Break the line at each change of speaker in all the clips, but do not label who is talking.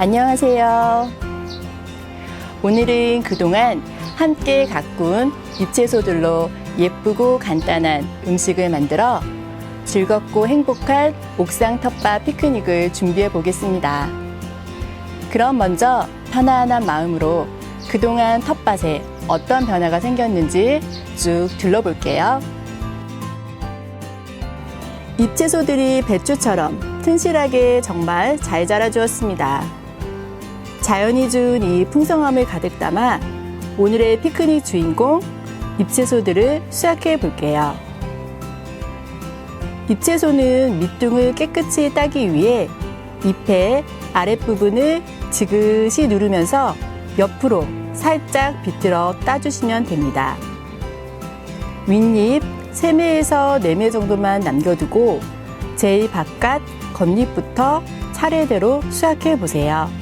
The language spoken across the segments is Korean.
안녕하세요. 오늘은 그동안 함께 가꾼 잎채소들로 예쁘고 간단한 음식을 만들어 즐겁고 행복한 옥상 텃밭 피크닉을 준비해 보겠습니다. 그럼 먼저 편안한 마음으로 그동안 텃밭에 어떤 변화가 생겼는지 쭉 둘러볼게요. 잎채소들이 배추처럼 튼실하게 정말 잘 자라주었습니다. 자연이 준 이 풍성함을 가득 담아 오늘의 피크닉 주인공 잎채소들을 수확해 볼게요. 잎채소는 밑둥을 깨끗이 따기 위해 잎의 아랫부분을 지그시 누르면서 옆으로 살짝 비틀어 따주시면 됩니다. 윗잎 3매에서 4매 정도만 남겨두고 제일 바깥 겉잎부터 차례대로 수확해 보세요.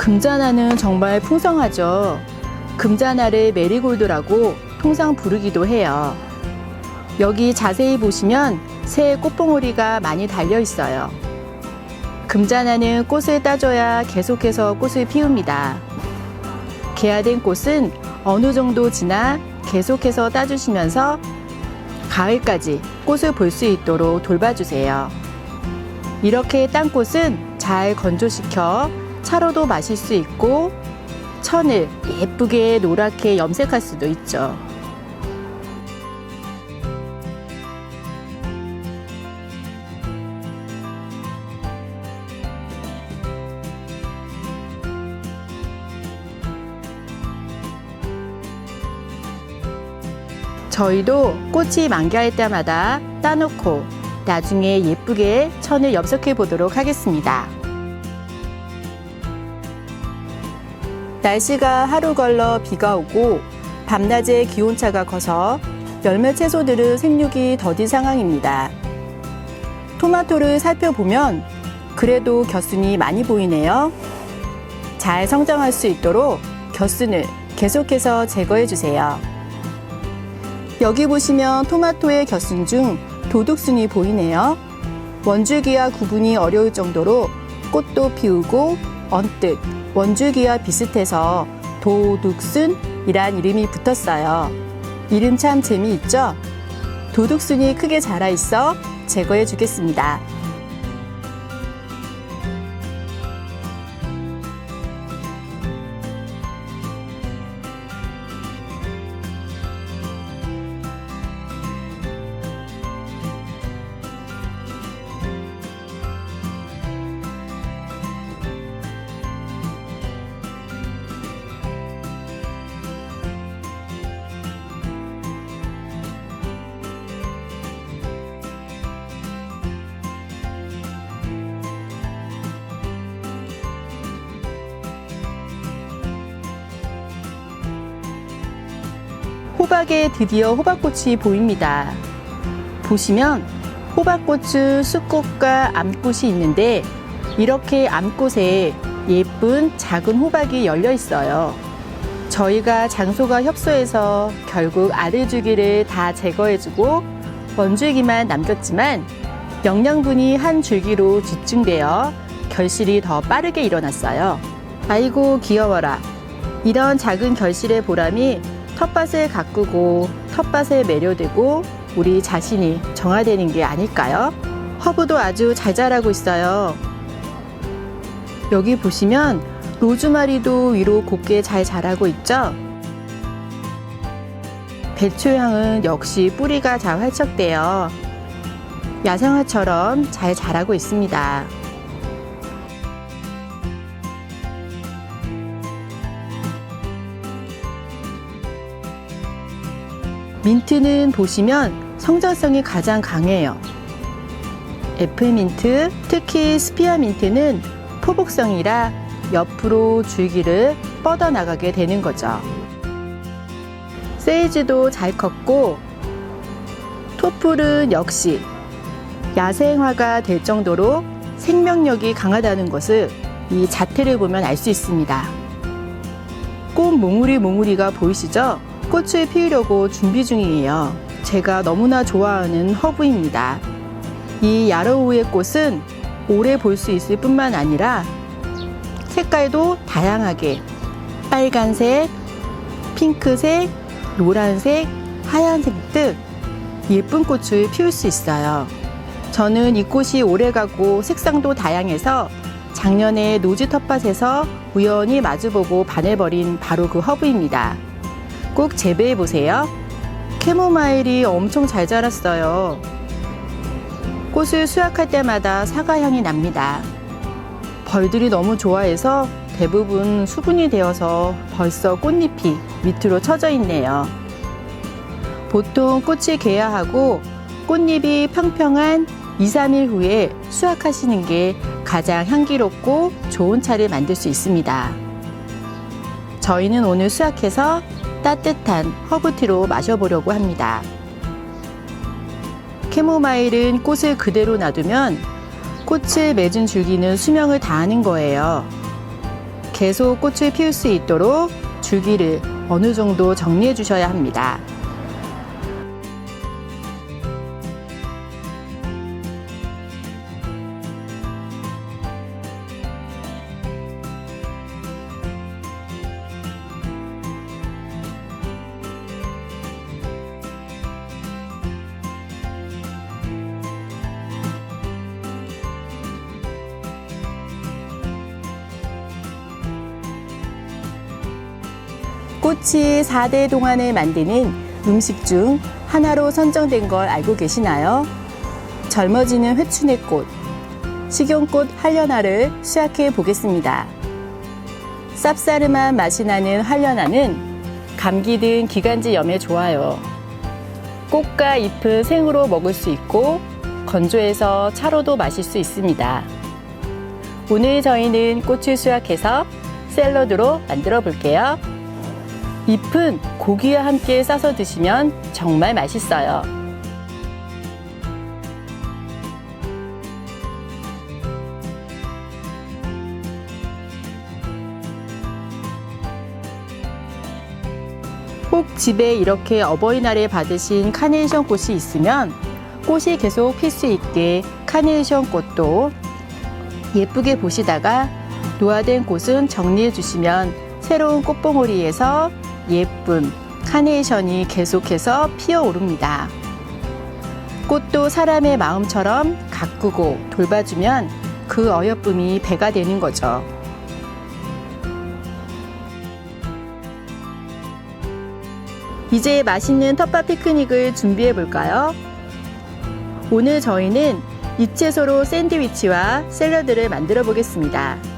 금자나는 정말 풍성하죠. 금자나를 메리골드라고 통상 부르기도 해요. 여기 자세히 보시면 새 꽃봉오리가 많이 달려 있어요. 금자나는 꽃을 따줘야 계속해서 꽃을 피웁니다. 개화된 꽃은 어느 정도 지나 계속해서 따주시면서 가을까지 꽃을 볼 수 있도록 돌봐주세요. 이렇게 딴 꽃은 잘 건조시켜 차로도 마실 수 있고 천을 예쁘게 노랗게 염색할 수도 있죠. 저희도 꽃이 만개할 때마다 따놓고 나중에 예쁘게 천을 염색해 보도록 하겠습니다. 날씨가 하루 걸러 비가 오고 밤낮의 기온차가 커서 열매 채소들은 생육이 더딘 상황입니다. 토마토를 살펴보면 그래도 겨순이 많이 보이네요. 잘 성장할 수 있도록 겨순을 계속해서 제거해 주세요. 여기 보시면 토마토의 겨순 중 도둑순이 보이네요. 원줄기와 구분이 어려울 정도로 꽃도 피우고 언뜻 원줄기와 비슷해서 도둑순이란 이름이 붙었어요. 이름 참 재미있죠? 도둑순이 크게 자라 있어 제거해 주겠습니다. 호박에 드디어 호박꽃이 보입니다. 보시면 호박꽃은 쑥꽃과 암꽃이 있는데 이렇게 암꽃에 예쁜 작은 호박이 열려 있어요. 저희가 장소가 협소해서 결국 아들 주기를 다 제거해주고 원줄기만 남겼지만 영양분이 한 줄기로 집중되어 결실이 더 빠르게 일어났어요. 아이고 귀여워라. 이런 작은 결실의 보람이 텃밭을 가꾸고 텃밭에 매료되고 우리 자신이 정화되는 게 아닐까요? 허브도 아주 잘 자라고 있어요. 여기 보시면 로즈마리도 위로 곱게 잘 자라고 있죠? 배추향은 역시 뿌리가 잘 활착되어 야생화처럼 잘 자라고 있습니다. 민트는 보시면 성장성이 가장 강해요. 애플민트, 특히 스피어민트는 포복성이라 옆으로 줄기를 뻗어 나가게 되는 거죠. 세이지도 잘 컸고 토플은 역시 야생화가 될 정도로 생명력이 강하다는 것을 이 자태를 보면 알 수 있습니다. 꽃 몽우리 몽우리가 보이시죠? 꽃을 피우려고 준비 중이에요. 제가 너무나 좋아하는 허브입니다. 이 야로우의 꽃은 오래 볼 수 있을 뿐만 아니라 색깔도 다양하게 빨간색, 핑크색, 노란색, 하얀색 등 예쁜 꽃을 피울 수 있어요. 저는 이 꽃이 오래가고 색상도 다양해서 작년에 노지 텃밭에서 우연히 마주보고 반해버린 바로 그 허브입니다. 꼭 재배해 보세요. 캐모마일이 엄청 잘 자랐어요. 꽃을 수확할 때마다 사과 향이 납니다. 벌들이 너무 좋아해서 대부분 수분이 되어서 벌써 꽃잎이 밑으로 처져 있네요. 보통 꽃이 개화하고 꽃잎이 평평한 2, 3일 후에 수확하시는 게 가장 향기롭고 좋은 차를 만들 수 있습니다. 저희는 오늘 수확해서 따뜻한 허브티로 마셔보려고 합니다. 캐모마일은 꽃을 그대로 놔두면 꽃을 맺은 줄기는 수명을 다하는 거예요. 계속 꽃을 피울 수 있도록 줄기를 어느 정도 정리해 주셔야 합니다. 꽃이 4대 동안을 만드는 음식 중 하나로 선정된 걸 알고 계시나요? 젊어지는 회춘의 꽃, 식용꽃 한련화를 수확해 보겠습니다. 쌉싸름한 맛이 나는 한련화는 감기 등 기관지염에 좋아요. 꽃과 잎은 생으로 먹을 수 있고 건조해서 차로도 마실 수 있습니다. 오늘 저희는 꽃을 수확해서 샐러드로 만들어 볼게요. 잎은 고기와 함께 싸서 드시면 정말 맛있어요. 혹 집에 이렇게 어버이날에 받으신 카네이션 꽃이 있으면 꽃이 계속 필 수 있게 카네이션 꽃도 예쁘게 보시다가 노화된 꽃은 정리해 주시면 새로운 꽃봉오리에서 예쁜 카네이션이 계속해서 피어오릅니다. 꽃도 사람의 마음처럼 가꾸고 돌봐주면 그 어여쁨이 배가 되는 거죠. 이제 맛있는 텃밭 피크닉을 준비해 볼까요? 오늘 저희는 잎채소로 샌드위치와 샐러드를 만들어 보겠습니다.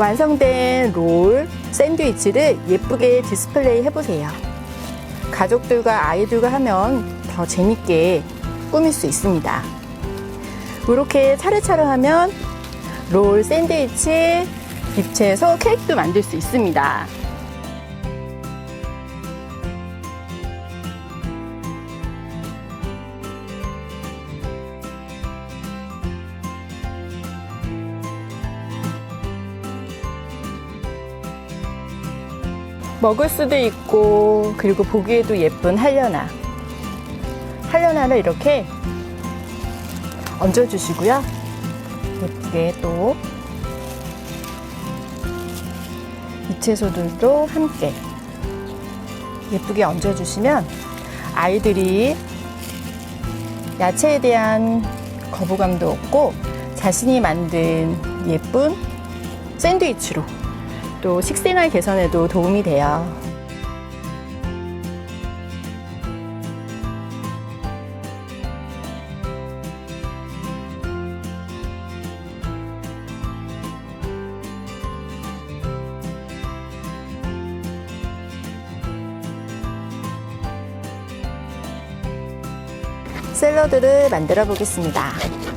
완성된 롤, 샌드위치를 예쁘게 디스플레이 해보세요. 가족들과 아이들과 하면 더 재밌게 꾸밀 수 있습니다. 이렇게 차례차례 하면 롤, 샌드위치, 입체해서 케이크도 만들 수 있습니다. 먹을 수도 있고 그리고 보기에도 예쁜 한려나 한려나를 이렇게 얹어주시고요. 예쁘게 또 잎채소들도 함께 예쁘게 얹어주시면 아이들이 야채에 대한 거부감도 없고 자신이 만든 예쁜 샌드위치로 또 식생활 개선에도 도움이 돼요. 샐러드를 만들어 보겠습니다.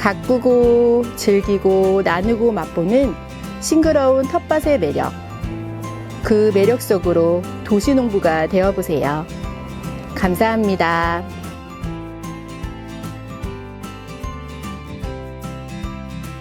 가꾸고 즐기고 나누고 맛보는 싱그러운 텃밭의 매력. 그 매력 속으로 도시농부가 되어보세요. 감사합니다.